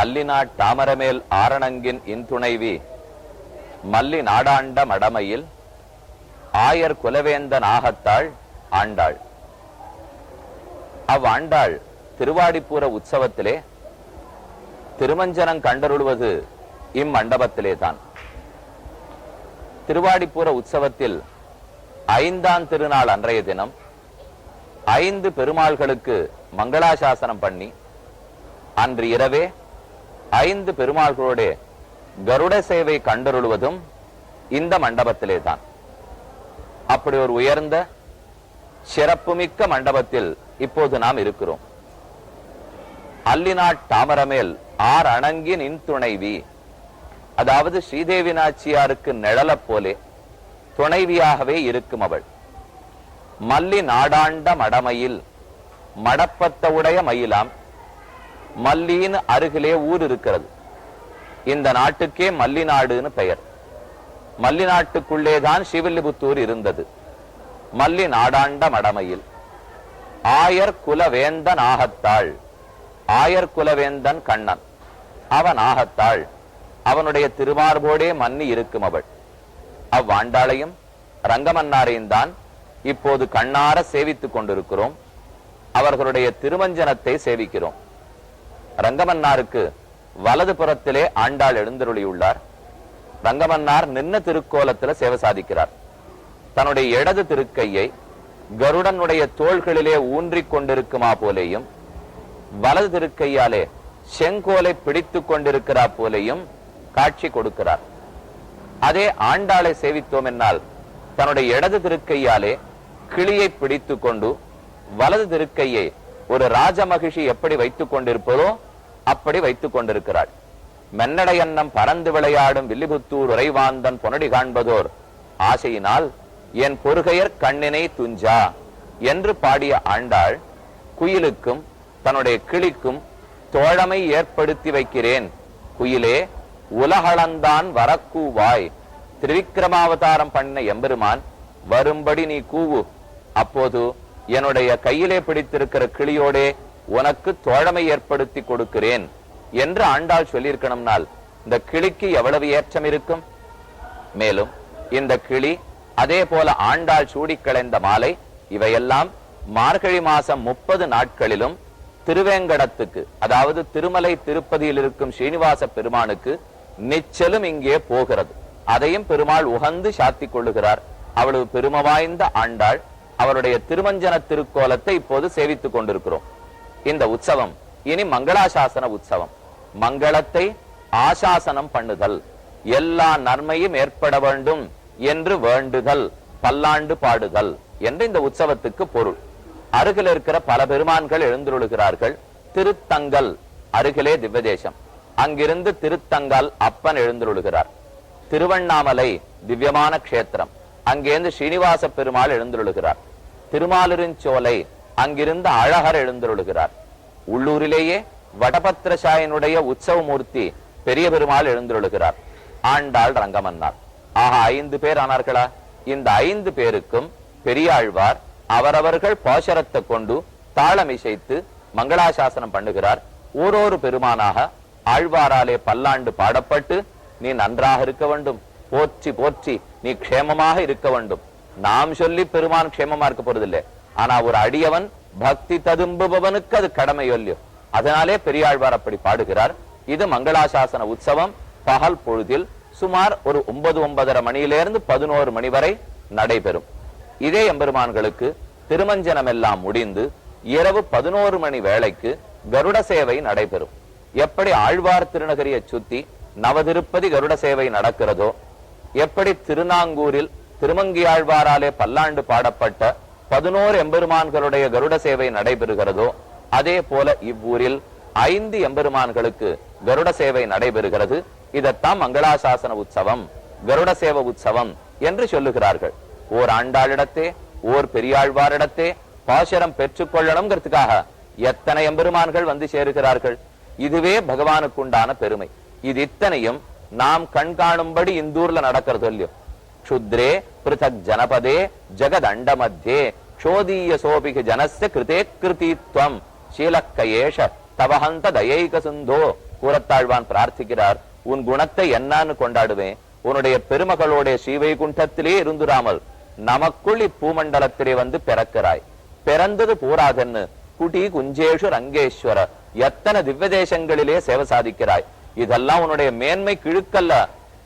அல்லினாட் தாமரமேல் ஆரணங்கின் இன்துணைவி மல்லி நாடாண்ட மடமையில் ஆயர் குலவேந்த நாகத்தாள் ஆண்டாள். அவ்வாண்டாள் திருவாடிப்பூர உற்சவத்திலே திருமஞ்சனம் கண்டருள்வது இம்மண்டபத்திலே தான். திருவாடிப்பூர உற்சவத்தில் ஐந்தாம் திருநாள் அன்றைய தினம் ஐந்து பெருமாள்களுக்கு மங்களாசாசனம் பண்ணி அன்று இரவே ஐந்து பெருமாள்களோட கருட சேவை கண்டருளுவதும் இந்த மண்டபத்திலே தான் அப்படி ஒரு உயர்ந்த சிறப்புமிக்க மண்டபத்தில் இப்போது நாம் இருக்கிறோம். அல்லினாட் தாமரமேல் ஆர் அணங்கி நின் துணைவி அதாவது ஸ்ரீதேவி நாச்சியாருக்கு நிழலப் போலே துணைவியாகவே இருக்கும் அவள். மல்லி நாடாண்ட மடமையில் மடப்பத்த உடைய மயிலாம் மல்லின்னு அருகிலே ஊர் இருக்கிறது. இந்த நாட்டுக்கே மல்லி நாடுன்னு பெயர். மல்லி நாட்டுக்குள்ளேதான் ஸ்ரீவில்லிபுத்தூர் இருந்தது. மல்லி நாடாண்ட மடமையில். ஆயர் குலவேந்தன் ஆகத்தாள் ஆயர் குலவேந்தன் கண்ணன். அவன் ஆகத்தாள் அவனுடைய திருமார்போடே மன்னி இருக்கும் அவள். அவ்வாண்டாளையும் ரங்கமன்னாரையும் தான் இப்போது கண்ணார சேவித்துக் கொண்டிருக்கிறோம். அவர்களுடைய திருமஞ்சனத்தை சேவிக்கிறோம். ரங்கமன்னாருக்கு வலது புறத்திலே ஆண்டாள் எழுந்தருளியுள்ளார். ரங்கமன்னார் நின்ன திருக்கோலத்துல சேவை சாதிக்கிறார். தன்னுடைய இடது திருக்கையை கருடனுடைய தோள்களிலே ஊன்றிக் கொண்டிருக்குமா போலேயும் வலது திருக்கையாலே செங்கோலை பிடித்துக் கொண்டிருக்கிறா போலேயும் காட்சி கொடுக்கிறார். அதே ஆண்டாளை சேவித்தோம் என்னால் தன்னுடைய இடது திருக்கையாலே கிளியை பிடித்துக் கொண்டு வலது திருக்கையை ஒரு ராஜமகிஷி எப்படி வைத்துக் கொண்டிருப்பதோ அப்படி வைத்துக் கொண்டிருக்கிறாள். மென்னடையன்னம் பறந்து விளையாடும் வில்லிபுத்தூர் உறைவாந்தன் பொனடி காண்பதோர் ஆசையினால் என் பொறுகையர் கண்ணினை துஞ்சா என்று பாடிய ஆண்டாள் குயிலுக்கும் தன்னுடைய கிளிக்கும் தோழமை ஏற்படுத்தி வைக்கிறேன். குயிலே உலகளந்தான் வரக்கூவாய். திருவிக்கிரமாவதாரம் பண்ண எம்பெருமான் வரும்படி நீ கூவு. அப்போது என்னுடைய கையிலே பிடித்திருக்கிற கிளியோடே உனக்கு தோழமை ஏற்படுத்தி கொடுக்கிறேன் என்று ஆண்டாள் சொல்லியிருக்கணும்னால் இந்த கிளிக்கு எவ்வளவு ஏற்றம் இருக்கும்? மேலும் இந்த கிளி அதே போல ஆண்டாள் சூடி களைந்த மாலை இவையெல்லாம் மார்கழி மாசம் முப்பது நாட்களிலும் திருவேங்கடத்துக்கு அதாவது திருமலை திருப்பதியில் இருக்கும் ஸ்ரீனிவாச பெருமானுக்கு நிச்சலும் இங்கே போகிறது. அதையும் பெருமாள் உகந்து சாத்திக் கொள்ளுகிறார். அவ்வளவு பெரும வாய்ந்த ஆண்டாள் அவருடைய திருமஞ்சன திருக்கோலத்தை இப்போது சேவித்துக் கொண்டிருக்கிறோம். இந்த உற்சவம். இனி மங்களாசாசன உற்சவம். மங்களத்தை ஆசாசனம் பண்ணுதல். எல்லா நன்மையும் ஏற்பட வேண்டும் என்று வேண்டுதல் பல்லாண்டு பாடுதல் என்று இந்த உற்சவத்துக்கு பொருள். அருகில் இருக்கிற பல பெருமான்கள் எழுந்துருளுகிறார்கள். திருத்தங்கல் அருகிலே திவ்யதேசம். அங்கிருந்து திருத்தங்கல் அப்பன் எழுந்துருளுகிறார். திருவண்ணாமலை திவ்யமான க்ஷேத்திரம். அங்கேருந்து ஸ்ரீனிவாச பெருமாள் எழுந்துருளுகிறார். திருமாலிருஞ்சோலை அங்கிருந்து அழகர் எழுந்துருளுகிறார். உள்ளூரிலேயே வடபத்திரசாயனுடைய உற்சவ மூர்த்தி பெரிய பெருமாள் எழுந்துருளுகிறார். ஆண்டாள் ரங்கமன்னார். ஆக ஐந்து பேர் ஆனார்களா? இந்த ஐந்து பேருக்கும் பெரியாழ்வார் அவரவர்கள் பாசரத்தை கொண்டு தாளமிசைத்து மங்களாசாசனம் பண்ணுகிறார். ஓரொரு பெருமானாக ஆழ்வாராலே பல்லாண்டு பாடப்பட்டு நீ நன்றாக இருக்க வேண்டும். போற்றி போற்றி நீ க்ஷேமமாக இருக்க வேண்டும். நாம் சொல்லி பெருமான் க்ஷேமமா இருக்க போறதில்லை. ஆனா ஒரு அடியவன் பக்தி ததும்புபவனுக்கு அது கடமை அதனாலே பெரியாழ்வார் அப்படி பாடுகிறார். இது மங்களாசாசன உற்சவம். பகல் பொழுதில் சுமார் ஒரு ஒன்பது ஒன்பதரை மணியிலிருந்து பதினோரு மணி வரை நடைபெறும். இதே எம்பெருமான்களுக்கு திருமஞ்சனம் எல்லாம் முடிந்து இரவு பதினோரு மணி வேளைக்கு கருட சேவை நடைபெறும். எப்படி ஆழ்வார் திருநகரியை சுத்தி நவதிருப்பதி கருட சேவை நடக்கிறதோ எப்படி திருநாங்கூரில் திருமங்கியாழ்வாராலே பல்லாண்டு பாடப்பட்ட பதினோரு எம்பெருமான்களுடைய கருட சேவை நடைபெறுகிறதோ அதே போல இவ்வூரில் ஐந்து எம்பெருமான்களுக்கு கருட சேவை நடைபெறுகிறது. இதத்தான் மங்களாசாசன உற்சவம் கருட சேவ உற்சவம் என்று சொல்லுகிறார்கள். ஓர் ஆண்டாளிடத்தே ஓர் பெரியாழ்வாரிடத்தே பாசரம் பெற்றுக்கொள்ளணுங்கிறதுக்காக எத்தனை எம்பெருமான்கள் வந்து சேருகிறார்கள்? இதுவே பகவானுக்கு உண்டான பெருமை. இது இத்தனையும் நாம் கண்காணும்படி இந்தூர்ல நடக்கிறது இல்லையோ. க்ஷுத்ரே பிருதக் ஜனபதே ஜகதண்ட மத்தியே க்ஷோதீய சோபிக ஜனஸ்ய கிருதே கிருதித்வம் சீலக்க ஏஷ தவஹந்த தயைக சிந்தோ கூறத்தாழ்வான் பிரார்த்திக்கிறார் உன் குணத்தை என்னான்னு கொண்டாடுவேன் உன்னுடைய பெருமகளோடைய ஸ்ரீவைகுண்டத்திலே இருந்துராமல் நமக்குள் இப்பூமண்டலத்திலே வந்து பிறக்கிறாய்। பிறந்தது பூராதன்னு குடி குஞ்சேஷு ரங்கேஸ்வர எத்தனை திவ்ய தேசங்களிலே சேவை சாதிக்கிறாய்। இதெல்லாம் உன்னுடைய மேன்மை கிழுக்கல்ல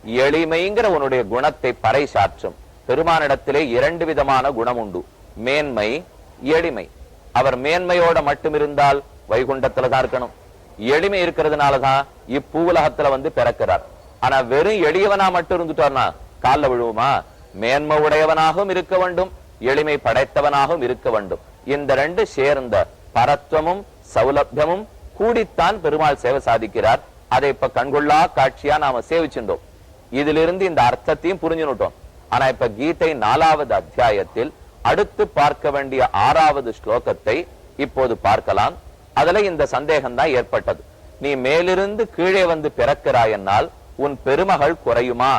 எளிமைங்கிற உன்னுடைய குணத்தை பறைசாற்றும். பெருமானிடத்திலே இரண்டு விதமான குணம் உண்டு மேன்மை எளிமை. அவர் மேன்மையோட மட்டும் இருந்தால் வைகுண்டத்துல தான் இருக்கணும். எளிமை இருக்கிறதுனாலதான் இப்பூவுலகத்துல வந்து பிறக்கிறார். ஆனா வெறும் எளியவனா மட்டும் இருந்துட்டார்னா கால்ல விழுவுமா? மேன்மை உடையவனாகவும் இருக்க வேண்டும் எளிமை படைத்தவனாகவும் இருக்க வேண்டும். இந்த ரெண்டு சேர்ந்த பரத்துவமும் சௌலபியமும் கூடித்தான் பெருமாள் சேவை சாதிக்கிறார். அதை இப்ப கண்கொள்ளா காட்சியா நாம சேவிச்சிருந்தோம் இதிலிருந்து இந்த அர்த்தத்தையும் புரிஞ்சுனுட்டோம் ஆனா இப்ப கீதை நாலாவது அத்தியாயத்தில் அடுத்து பார்க்க வேண்டிய ஆறாவது ஸ்லோகத்தை இப்போது பார்க்கலாம். அதுல இந்த சந்தேகம் தான் ஏற்பட்டது. நீ மேலிருந்து கீழே வந்து பிறக்கிறாய் என்னால் உன் பெருமகள் குறையுமா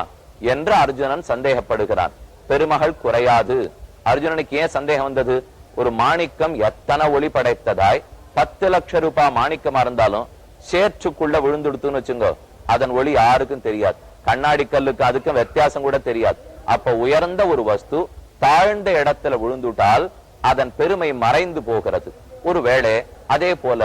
என்று அர்ஜுனன் சந்தேகப்படுகிறான். பெருமகள் குறையாது. அர்ஜுனனுக்கு ஏன் சந்தேகம் வந்தது? ஒரு மாணிக்கம் எத்தனை ஒளி படைத்ததாய்? பத்து லட்சம் ரூபாய் மாணிக்கமா இருந்தாலும் சேற்றுக்குள்ள விழுந்துடுத்துன்னு வச்சுங்க அதன் ஒளி யாருக்கும் தெரியாது. கண்ணாடி கல்லுக்கு அதுக்கும் வித்தியாசம் கூட தெரியாது. அப்ப உயர்ந்த ஒரு வஸ்து தாழ்ந்த இடத்துல விழுந்துட்டால் அதன் பெருமை மறைந்து போகிறது. ஒருவேளை அதே போல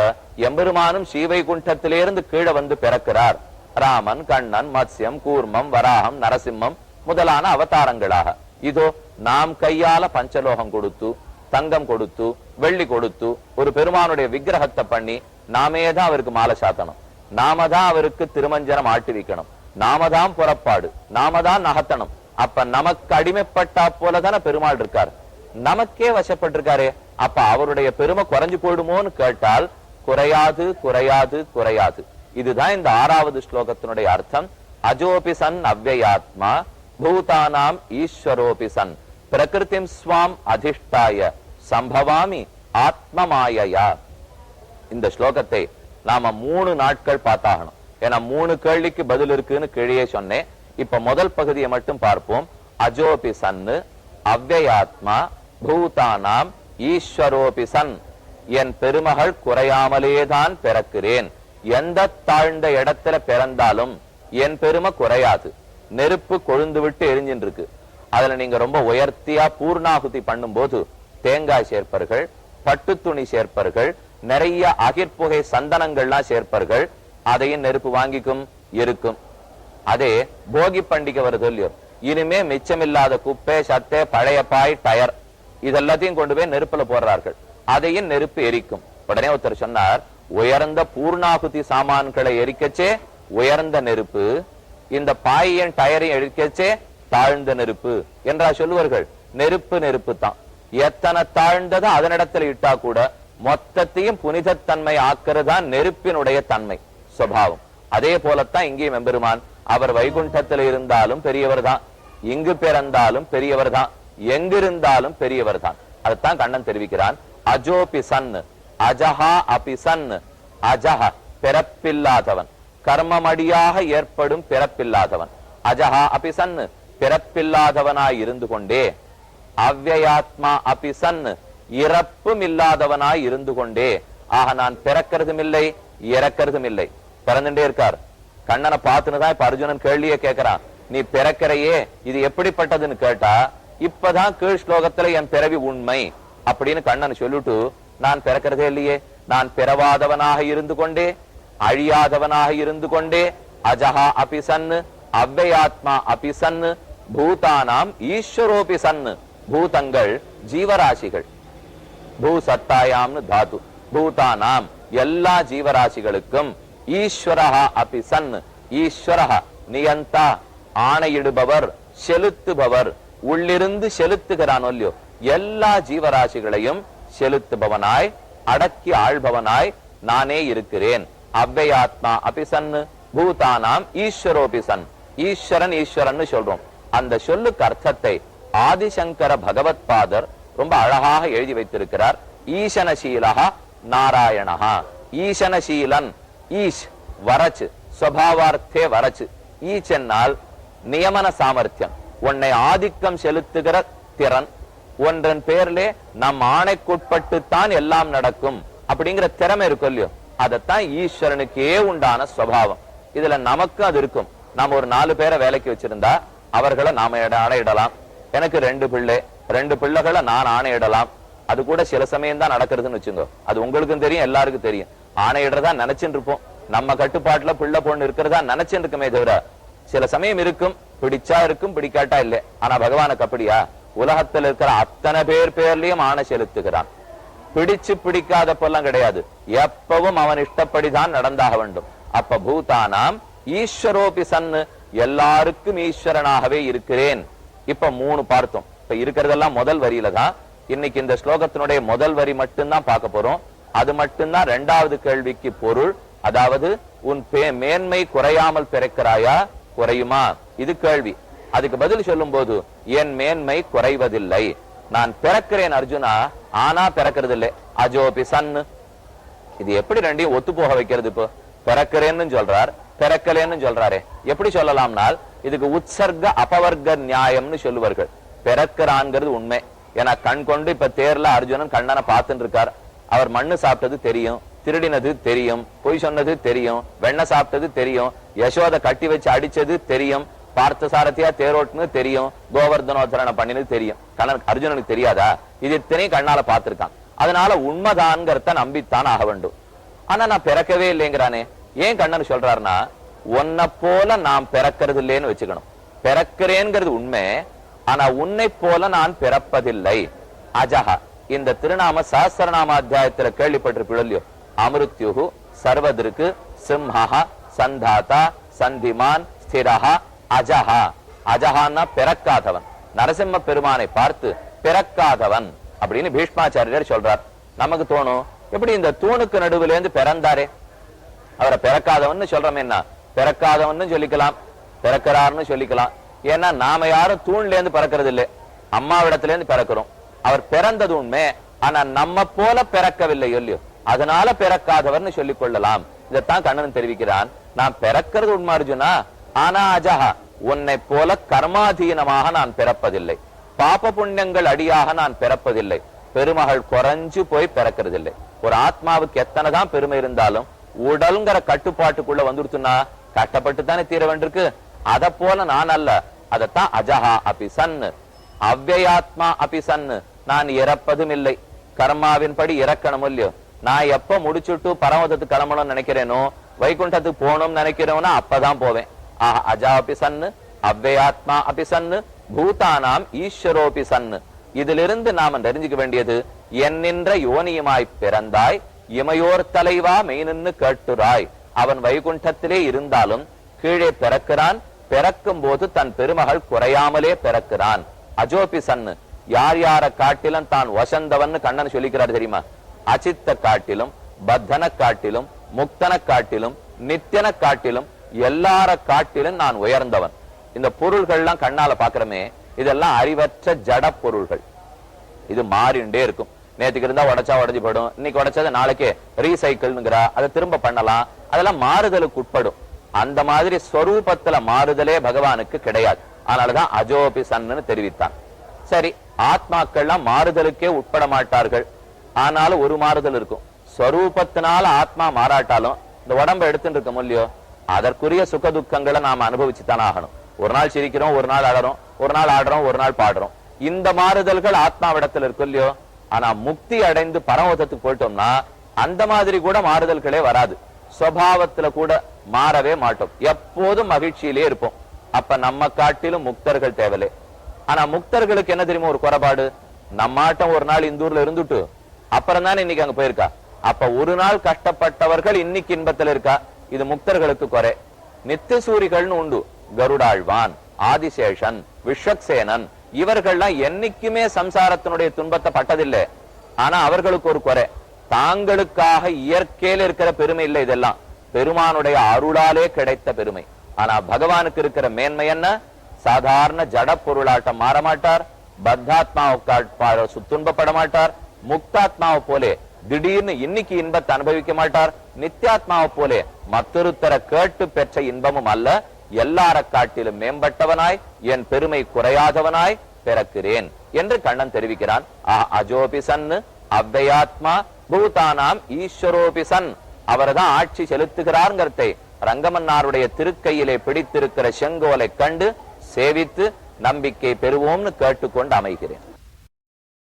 எம்பெருமானும் ஸ்ரீவைகுண்டத்திலிருந்து கீழே வந்து பிறக்கிறார். ராமன் கண்ணன் மத்ஸ்யம் கூர்மம் வராகம் நரசிம்மம் முதலான அவதாரங்களாக. இதோ நாம் கையால பஞ்சலோகம் கொடுத்து தங்கம் கொடுத்து வெள்ளி கொடுத்து ஒரு பெருமானுடைய விக்கிரகத்தை பண்ணி நாமே தான் அவருக்கு மாலை சாத்தணும். நாம தான் அவருக்கு திருமஞ்சனம் ஆட்டி வைக்கணும் நாம தான் புறப்பாடு நாம தான் நகத்தணும் அப்ப நமக்கு அடிமைப்பட்டா போலதான பெருமாள் இருக்கார். நமக்கே வசப்பட்டிருக்காரு. அப்ப அவருடைய பெருமை குறைஞ்சு போயிடுமோன்னு கேட்டால் குறையாது குறையாது குறையாது. இதுதான் இந்த ஆறாவது ஸ்லோகத்தினுடைய அர்த்தம். அஜோபி சன் அவ்வயாத்மா பூதானாம் ஈஸ்வரோபி சன். பிரகிருதிம் ஸ்வாம் அதிஷ்டாய சம்பவாமி ஆத்மமாயையா. இந்த ஸ்லோகத்தை நாம மூணு நாட்கள் பார்த்தாகணும். ஏன்னா மூணு கேள்விக்கு பதில் இருக்குன்னு கீழே சொன்னேன். இப்ப முதல் பகுதியை மட்டும் பார்ப்போம். அஜோபி சன்னு அவ்வயாத்மா பூதானாம் ஈஸ்வரோபி சன். என் பெருமகள் குறையாமலேதான் பிறக்கிறேன். எந்த தாழ்ந்த இடத்துல பிறந்தாலும் என் பெருமை குறையாது. நெருப்பு கொழுந்து விட்டு எரிஞ்சின்னு இருக்கு அதுல நீங்க ரொம்ப உயர்த்தியா பூர்ணாகுதி பண்ணும்போது தேங்காய் சேர்ப்பர்கள் பட்டு துணி சேர்ப்பர்கள் நிறைய அகிர்புகை சந்தனங்கள்லாம் சேர்ப்பர்கள் அதையும் நெருப்பு வாங்கிக்கும் இருக்கும் அதே போகி பண்டிகை வருது இல்லையோ இனிமே மிச்சமில்லாத குப்பை சத்தே பழைய பாய் டயர் இதெல்லாத்தையும் கொண்டு போய் நெருப்புல போடுறார்கள். அதையும் நெருப்பு எரிக்கும். உடனே ஒருத்தர் சொன்னார் உயர்ந்த பூர்ணாகுதி சாமான்களை எரிக்கச்சே உயர்ந்த நெருப்பு. இந்த பாயையும் டயரையும் எரிக்கச்சே தாழ்ந்த நெருப்பு. என்றா சொல்லுவார்கள். நெருப்பு நெருப்பு தான் எத்தனை தாழ்ந்ததோ அதனிடத்துல இட்டா கூட மொத்தத்தையும் புனிதத்தன்மை ஆக்குறதுதான் நெருப்பினுடைய தன்மை. சுவாவம். அதே போலத்தான் இங்கேயும் எம்பெருமான் அவர் வைகுண்டத்தில் இருந்தாலும் பெரியவர் தான் இங்கு பிறந்தாலும் பெரியவர் தான் எங்கிருந்தாலும் பெரியவர் தான் அதைத்தான் கண்ணன் தெரிவிக்கிறான். அஜோபி சன் அஜஹா அபி சன் அஜஹ பிறப்பில்லாதவன். கர்மமடியாக ஏற்படும் பிறப்பில்லாதவன். அஜஹா அபி சன் பிறப்பில்லாதவனாய் இருந்து கொண்டே. அவ்வயாத்மா அபி சன் இறப்பும் இல்லாதவனாய் இருந்து கொண்டே. ஆக நான் பிறக்கிறதும் இல்லை இறக்கிறதும் இல்லை பிறந்துட்டே இருக்கார். கண்ணனை பார்த்துனுதான் இப்ப அர்ஜுனன் கேள்வியே கேட்கிறான் நீ பிறக்கிறையே இது எப்படிப்பட்டதுன்னு கேட்டா இப்பதான் கீழ் ஸ்லோகத்துல என் பிறவி உண்மை அப்படின்னு கண்ணன் சொல்லிட்டு நான் பிறக்கிறதே இல்லையே. நான் பிறவாதவனாக இருந்து கொண்டே அழியாதவனாக இருந்து கொண்டே அஜஹா அபி சன்னு அவ்வயாத்மா அபி சன்னு பூதானாம் ஈஸ்வரோபி சன்னு பூதங்கள் ஜீவராசிகள். பூ சத்தாயாம்னு தாது பூதானாம் எல்லா ஜீவராசிகளுக்கும் ஈஸ்வரஹா அபி சன். ஈஸ்வரஹா நியந்தா ஆணையிடுபவர் செலுத்துபவர். உள்ளிருந்து செலுத்துகிறான் இல்லையோ எல்லா ஜீவராசிகளையும் செலுத்துபவனாய் அடக்கி ஆள்பவனாய் நானே இருக்கிறேன். அவ்வையாத்மா அபிசன் பூதானாம் ஈஸ்வரோபி சன். ஈஸ்வரன் ஈஸ்வரன் சொல்றோம். அந்த சொல்லுக்கு அர்த்தத்தை ஆதிசங்கர பகவத் பாதர் ரொம்ப அழகாக எழுதி வைத்திருக்கிறார். ஈசனசீலகா நாராயணஹா. ஈசனசீலன் ஈஷ் வரச்சு ஸ்வபாவார்த்தே வரச்சு. ஈச்சென்னால் நியமன சாமர்த்தியம். உன்னை ஆதிக்கம் செலுத்துகிற திறன். ஒன்றன் பேர்லே நம் ஆணைக்குட்பட்டுத்தான் எல்லாம் நடக்கும் அப்படிங்கிற திறமை இருக்கும் இல்லையோ அதைத்தான் ஈஸ்வரனுக்கே உண்டான சுவாவம் இதுல நமக்கு அது இருக்கும். நாம ஒரு நாலு பேரை வேலைக்கு வச்சிருந்தா அவர்களை நாம ஆணையிடலாம். எனக்கு ரெண்டு பிள்ளை. ரெண்டு பிள்ளைகளை நான் ஆணையிடலாம். அது கூட சில சமயம் தான் நடக்கிறதுன்னு வச்சுங்க. அது உங்களுக்கும் தெரியும் எல்லாருக்கும் தெரியும். ஆணையிடுறதா நினைச்சுட்டு இருப்போம் நம்ம கட்டுப்பாட்டுல பிள்ளை பொண்ணு இருக்கிறதா நினைச்சுட்டு இருக்குமே தவிர சில சமயம் இருக்கும் பிடிச்சா இருக்கும் பிடிக்காட்டா இல்ல. ஆனா பகவானுக்கு அப்படியா? உலகத்துல இருக்கிற அத்தனை பேர் பேர்லயும் ஆணை செலுத்துகிறான். பிடிச்சு பிடிக்காத பொல்லாம் கிடையாது. எப்பவும் அவன் இஷ்டப்படிதான் நடந்தாக வேண்டும். அப்ப பூதானாம் ஈஸ்வரோபி சன்னு எல்லாருக்கும் ஈஸ்வரனாகவே இருக்கிறேன். இப்ப மூணு பார்த்தோம். இப்ப இருக்கிறதெல்லாம் முதல் வரியில தான் இன்னைக்கு இந்த ஸ்லோகத்தினுடைய முதல் வரி மட்டும்தான் பார்க்க போறோம். அது மட்டும்தான் ரெண்டாவது கேள்விக்கு பொருள். அதாவது உன் பே- மேன்மை குறையாமல் பிறக்கிறாயா? குறையுமா? இது கேள்வி. அதுக்கு பதில் சொல்லும் போது என் மேன்மை குறைவதில்லை. நான் பிறக்கிறேன் அர்ஜுனா. ஆனா பிறக்கிறது இல்லை அஜோபி சன்னு இது எப்படி ரெண்டையும் ஒத்து போக வைக்கிறது இப்போ? பிறக்கிறேன்னு சொல்றார் பிறக்கலேன்னு சொல்றாரே. எப்படி சொல்லலாம்னால் இதுக்கு உற்சர்க அபவர்க்க நியாயம்னு சொல்லுவார்கள். பிறக்கிறான்ங்கிறது உண்மை. ஏன்னா கண் கொண்டு இப்ப தேர்ல அர்ஜுனன் கண்ணனை பார்த்துட்டு இருக்கார். அவர் மண்ணு சாப்பிட்டது தெரியும் திருடினது தெரியும் பொய் சொன்னது தெரியும் வெண்ணெய் சாப்பிட்டது தெரியும் யசோத கட்டி வச்சு அடிச்சது தெரியும் பார்த்த சாரதியா தேரோட்டுன்னு தெரியும் கோவர்தனோத்தரணை பண்ணினது தெரியும். கண்ணன் அர்ஜுனனுக்கு தெரியாதா? இது இத்தனையும் கண்ணால பார்த்திருக்கான். அதனால உண்மைதான்ங்கிறத நம்பித்தான் ஆக வேண்டும். ஆனா நான் பிறக்கவே இல்லைங்கிறானே. ஏன் கண்ணன் சொல்றாருன்னா உன்னை போல நான் பிறக்கிறது இல்லைன்னு வச்சுக்கணும். பிறக்கிறேங்கிறது உண்மை ஆனா உன்னை போல நான் பிறப்பதில்லை. அஜஹா. இந்த திருநாம சாஸ்திரநாம அத்தியாயத்துல கேள்விப்பட்டிருப்பிழல்லையோ அமிருத்யுகு சர்வதிருக்கு சிம்ஹா சந்தாதா சந்திமான் ஸ்திரஹா அஜஹா. அஜஹான்னா பிறக்காதவன். நரசிம்ம பெருமானை பார்த்து பிறக்காதவன் அப்படின்னு பீஷ்மாச்சாரியர் சொல்றார். நமக்கு தோணும் எப்படி இந்த தூணுக்கு நடுவுல இருந்து பிறந்தாரே? அவரை பிறக்காதவன்னு சொல்றோம் என்ன? பிறக்காதவன்னு சொல்லிக்கலாம். பிறக்கிறார்னு சொல்லிக்கலாம். ஏன்னா நாம யாரும் தூண்ல இருந்து பிறக்கிறது இல்லை அம்மாவிடத்துல இருந்து பிறக்கிறோம். அவர் பிறந்தது உண்மை ஆனா நம்ம போல பிறக்கவில்லை இல்லையோ? அதனால பிறக்காதவர்னு சொல்லிக் கொள்ளலாம். இதைத்தான் கண்ணன் தெரிவிக்கிறான். நான் பிறக்கிறது உண்மை அர்ஜுனா? ஆனா அஜஹா உன்னை போல கர்மாதீனமாக நான் பிறப்பதில்லை. பாப புண்ணியங்கள் அடியாக நான் பிறப்பதில்லை. பெருமகள் குறைஞ்சு போய் பிறக்கிறதில்லை. ஒரு ஆத்மாவுக்கு எத்தனைதான் பெருமை இருந்தாலும் உடல்ங்கிற கட்டுப்பாட்டுக்குள்ள வந்துருச்சுன்னா கட்டப்பட்டு தானே தீர வேண்டியிருக்கு. அத போல நான் அல்ல. அதத்தான் அஜஹா அபி சன்னு அவ்வயாத்மா அபி சன்னு நான் இறப்பதும் இல்லை. கர்மாவின் படி இறக்கணும் இல்லையோ? நான் எப்ப முடிச்சுட்டு பரமதத்துக்கு கிளம்பணும்னு நினைக்கிறேனோ வைகுண்டத்துக்கு போகணும்னு நினைக்கிறேனோ அப்பதான் போவேன். ஆஹ் அஜா அபி சன்னு அவ்வயாத்மா அபி சன்னு பூதானாம் ஈஸ்வரோபி சன்னு. இதிலிருந்து நாம தெரிஞ்சுக்க வேண்டியது என்னின்ற யோனியுமாய் பிறந்தாய் இமையோர் தலைவா மெய்நின்னு கேட்டுராய். அவன் வைகுண்டத்திலே இருந்தாலும் கீழே பிறக்கிறான் பிறக்கும் போது தன் பெருமகள் குறையாமலே பிறக்கிறான். அஜோபி சன்னு யார் யார காட்டிலும் தான் வசந்தவன்னு கண்ணன் சொல்லிக்கிறார் தெரியுமா? அச்சித்த காட்டிலும் பத்தன காட்டிலும் முக்தன காட்டிலும் நித்தியன காட்டிலும் எல்லார காட்டிலும் நான் உயர்ந்தவன். இந்த பொருள்கள்லாம் கண்ணால பாக்குறமே இதெல்லாம் அறிவற்ற ஜட பொருள்கள். இது மாறிண்டே இருக்கும். நேத்துக்கு இருந்தா உடைச்சா உடைஞ்சு போடும் இன்னைக்கு உடைச்சதை நாளைக்கே ரீசைக்கிள்ங்கிற அதை திரும்ப பண்ணலாம். அதெல்லாம் மாறுதலுக்கு உட்படும். அந்த மாதிரி ஸ்வரூபத்துல மாறுதலே பகவானுக்கு கிடையாது. அதனாலதான் அஜோபி சன்னு தெரிவித்தான். சரி ஆத்மாக்கள்லாம் மாறுதலுக்கே உட்பட மாட்டார்கள். ஆனாலும் ஒரு மாறுதல் இருக்கும். ஸ்வரூபத்தினால ஆத்மா மாறாட்டாலும் இந்த உடம்ப எடுத்துட்டு இருக்கோம் இல்லையோ அதற்குரிய சுக துக்கங்களை நாம அனுபவிச்சுத்தான் ஆகணும். ஒரு நாள் சிரிக்கிறோம் ஒரு நாள் அழறோம் ஒரு நாள் ஆடுறோம் ஒரு நாள் பாடுறோம். இந்த மாறுதல்கள் ஆத்மாவிடத்தில் இருக்கும் இல்லையோ ஆனா முக்தி அடைந்து பரமோதத்துக்கு போயிட்டோம்னா அந்த மாதிரி கூட மாறுதல்களே வராது. சுவாவத்துல கூட மாறவே மாட்டோம். எப்போதும் மகிழ்ச்சியிலே இருப்போம். அப்ப நம்ம காட்டிலும் முக்தர்கள் தேவலே ஆனா முக்தர்களுக்கு என்ன தெரியுமா ஒரு குறைபாடு? நம்மாட்டம் ஒரு நாள் இந்த ஊர்ல இருந்துட்டு அப்புறம் தானே இன்னைக்கு அங்க போயிருக்கா? அப்ப ஒரு நாள் கஷ்டப்பட்டவர்கள் இன்னைக்கு இன்பத்துல இருக்கா? இது முக்தர்களுக்கு குறை. நித்திய சூரிகள்னு உண்டு. கருடாழ்வான் ஆதிசேஷன் விஸ்வக்சேனன் இவர்கள்லாம் என்னைக்குமே சம்சாரத்தினுடைய துன்பத்தை பட்டதில்லை. ஆனா அவர்களுக்கு ஒரு குறை. தாங்களுக்காக இயற்கையில இருக்கிற பெருமை இல்லை இதெல்லாம். பெருமானுடைய அருளாலே கிடைத்த பெருமை. ஆனா பகவானுக்கு இருக்கிற மேன்மை என்ன? சாதாரண ஜட பொருளாட்டம் மாற மாட்டார் பத்தாத்மாவுக்கு துன்பப்பட மாட்டார் முக்தாத்மாவை போலே திடீர்னு இன்னைக்கு இன்பத்தை அனுபவிக்க மாட்டார் நித்யாத்மாவை போலே மற்றொருத்தர கேட்டு பெற்ற இன்பமும் அல்ல எல்லார காட்டிலும் மேம்பட்டவனாய் என் பெருமை குறையாதவனாய் பிறக்கிறேன் என்று கண்ணன் தெரிவிக்கிறான். ஆ, அஜோபி சன் அவ்வயாத்மா பூதானாம் ஈஸ்வரோபி சன் அவர்தான் ஆட்சி செலுத்துகிறார்ங்கிறதை ரங்கமன்னாருடைய திருக்கையிலே பிடித்திருக்கிற செங்கோலை கண்டு சேவித்து நம்பிக்கை பெறுவோம்னு கேட்டுக்கொண்டு அமைகிறேன்.